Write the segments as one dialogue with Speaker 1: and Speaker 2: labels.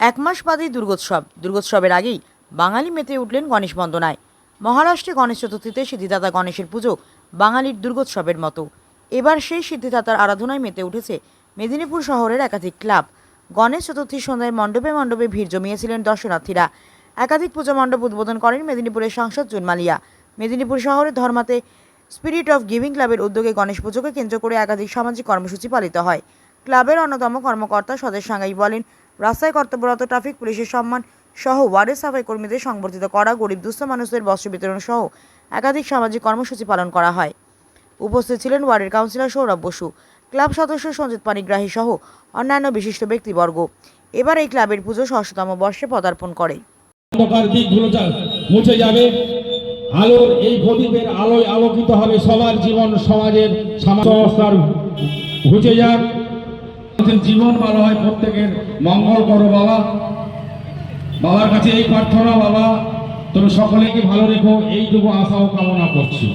Speaker 1: এক মাস বাদেই দুর্গোৎসব। দুর্গোৎসবের আগেই বাঙালি মেতে উঠলেন গণেশ বন্দনায়। মহারাষ্ট্রে গণেশ চতুর্থীতে সিদ্ধিদাতা গণেশের পুজো বাঙালির দুর্গোৎসবের মতো। এবার সেই সিদ্ধিদাতার আরাধনায় মেতে উঠেছে মেদিনীপুর শহরের একাধিক ক্লাব। গণেশ চতুর্থীর সন্ধ্যায় মণ্ডপে মণ্ডপে ভিড় জমিয়েছিলেন দর্শনার্থীরা। একাধিক পুজো মণ্ডপ উদ্বোধন করেন মেদিনীপুরের সাংসদ জুনমালিয়া মেদিনীপুর শহরের ধর্মাতে স্পিরিট অফ গিভিং ক্লাবের উদ্যোগে গণেশ পুজোকে কেন্দ্র করে একাধিক সামাজিক কর্মসূচি পালিত হয়। ক্লাবের অন্যতম কর্মকর্তা স্বদেশ সাঙ্গাই বলেন রাস্তায় কর্তব্যরত ট্রাফিক, পুলিশের সম্মান সহ ওয়ার্ডের সাফাই কর্মীদের সংবর্ধিত করা গরিব, দুস্থ মানুষদের বস্ত্র বিতরণ সহ একাধিক সামাজিক কর্মসূচি পালন করা হয়। উপস্থিত ছিলেন ওয়ার্ডের কাউন্সিলর সৌরভ বসু, ক্লাব সদস্য সঞ্জিত পানিগ্রাহী সহ অন্যান্য বিশিষ্ট ব্যক্তিবর্গ। এবার এই ক্লাবের পুজো ষষ্ঠতম বর্ষে পদার্পণ করে।
Speaker 2: মুছে যাবে, আলোর এই প্রদীপের আলোয় আলোকিত হবে সবার জীবন, সমাজের সমাজ ঘুচে যাক। জীবন ভালো হয় প্রত্যেকের। মঙ্গল করো বাবা। বাবার কাছে এই প্রার্থনা, বাবা তুমি সকলেকে ভালো রেখো। এইটুকু আশা ও কামনা করছি।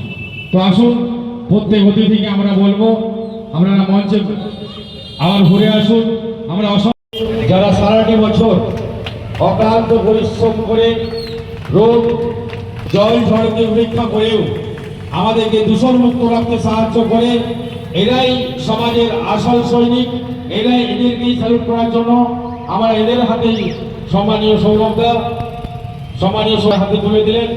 Speaker 2: তো আসুন, প্রত্যেক অতিথিকে আমরা বলব, আমরা মঞ্চে আবার ঘুরে আসুন। আমরা যারা সারাটি বছর অক্লান্ত পরিশ্রম করে রোগ জল ঝড়কে উপেক্ষা করেও আমাদেরকে দূষণ মুক্ত রাখতে সাহায্য করে এরাই সমাজের আসল সৈনিক, এরাই এদেরকেই স্যালুট করার জন্য আমরা এদের হাতেই সম্মানীয় সৌরভদা, সম্মানীয় সৌরভ হাতে তুলে দিলেন।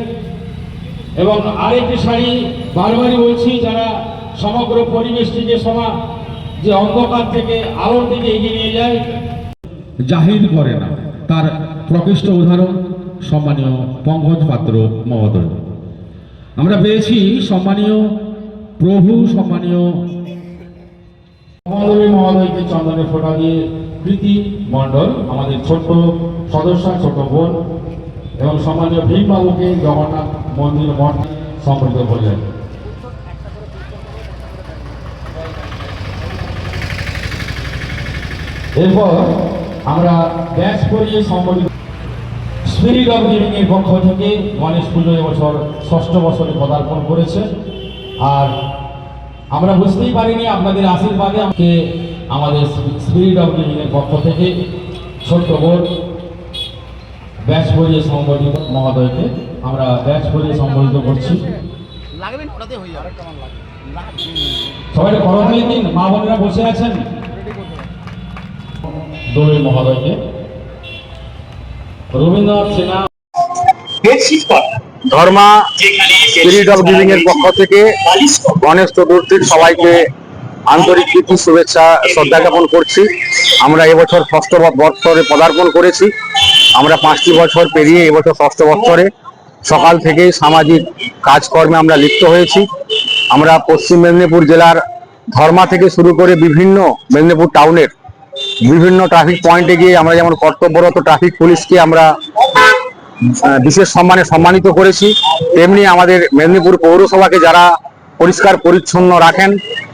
Speaker 2: এবং আরেকটি শাড়ি বারবারই বলছি, যারা সমগ্র পরিবেশটিকে সমা, যে অন্ধকার থেকে আলোর দিকে এগিয়ে নিয়ে যায় জাহির করে না। তার প্রকৃষ্ট উদাহরণ সম্মানীয় পঙ্কজ পাত্র মহোদয়। আমরা পেয়েছি সম্মানীয় প্রভু, সম্মানীয় মহোদয় মহোদয়কে চন্দনের ফোঁটা দিয়ে প্রীতি মণ্ডল, আমাদের ছোট্ট সদস্য ছোট বোন এবং সম্মানীয় ভীমবাবুকে জগন্নাথ মন্দির মঠ সম্পর্কে বললেন এরপর আমরা ব্যাস করিয়ে সম্বোধিত স্পিরিট অফ গিভিং এর পক্ষ থেকে গণেশ পুজো এবছর ষষ্ঠ বছরে পদার্পণ করেছে। আর আমরা বুঝতেই পারিনি আপনাদের আশীর্বাদে আমাকে আমাদের স্পিরিট অফ গিভিং এর পক্ষ থেকে ছোট্ট বোন ব্যাচ করিয়ে সম্বোধিত মহোদয়কে আমরা ব্যাচ করিয়ে সম্বোধিত করছি
Speaker 3: হয়ে
Speaker 2: সবাই করতালি দিন মা বোনেরা বসে আছেন। দোলের মহোদয়কে। Rabindranath Sinha
Speaker 4: Dharma spirit of giving এর পক্ষ থেকে গণেশ চতুর্থীর সবাইকে আন্তরিক প্রীতি শুভেচ্ছা শ্রদ্ধা জ্ঞাপন করছি। আমরা এবছর ষষ্ঠ বৎসরে পদার্পণ করেছি। আমরা পাঁচটি বছর পেরিয়ে এবছর ষষ্ঠ বৎসরে সকাল থেকে সামাজিক কাজকর্মে আমরা লিপ্ত হয়েছি। আমরা পশ্চিম মেদিনীপুর জেলার ধর্মা থেকে শুরু করে বিভিন্ন মেদিনীপুর টাউনের বিভিন্ন ট্রাফিক পয়েন্টে গিয়ে আমরা যেমন কর্তব্যরত ট্রাফিক পুলিশকে আমরা বিশেষ সম্মানে সম্মানিত করেছি। তেমনি আমাদের মেদিনীপুর পৌরসভাকে যারা পরিষ্কার পরিচ্ছন্ন রাখেন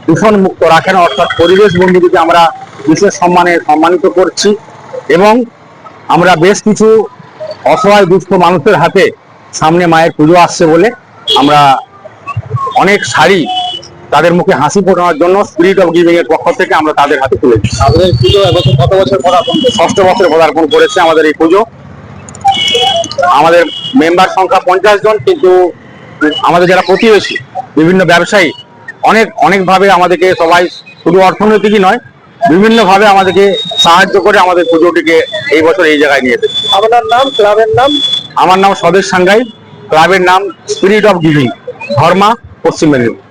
Speaker 4: দূষণ মুক্ত রাখেন অর্থাৎ পরিবেশ বন্ধুদেরকে আমরা বিশেষ সম্মানে সম্মানিত করছি এবং আমরা বেশ কিছু অসহায় দুস্থ মানুষের হাতে সামনে মায়ের পুজো আসছে বলে আমরা অনেক শাড়ি তাদের মুখে হাসি ফোটানোর জন্য স্পিরিট অফ গিভিং এর পক্ষ থেকে আমরা তাদের হাতে তুলে দিচ্ছি। কত বছর পদার্পণ ষষ্ঠ বছর পদার্পণ করেছে আমাদের এই পুজো। আমাদের মেম্বার সংখ্যা পঞ্চাশ জন কিন্তু আমাদের যারা প্রতিবেশী বিভিন্ন ব্যবসায়ী অনেক অনেকভাবে আমাদেরকে সবাই শুধু অর্থনৈতিকই নয় বিভিন্নভাবে আমাদেরকে সাহায্য করে আমাদের পুজোটিকে এই বছর এই জায়গায় নিয়ে যেতে
Speaker 3: আপনার নাম ক্লাবের নাম?
Speaker 4: আমার নাম স্বদেশ সাংগাই ক্লাবের নাম spirit of giving Dharma Paschim Medinipur.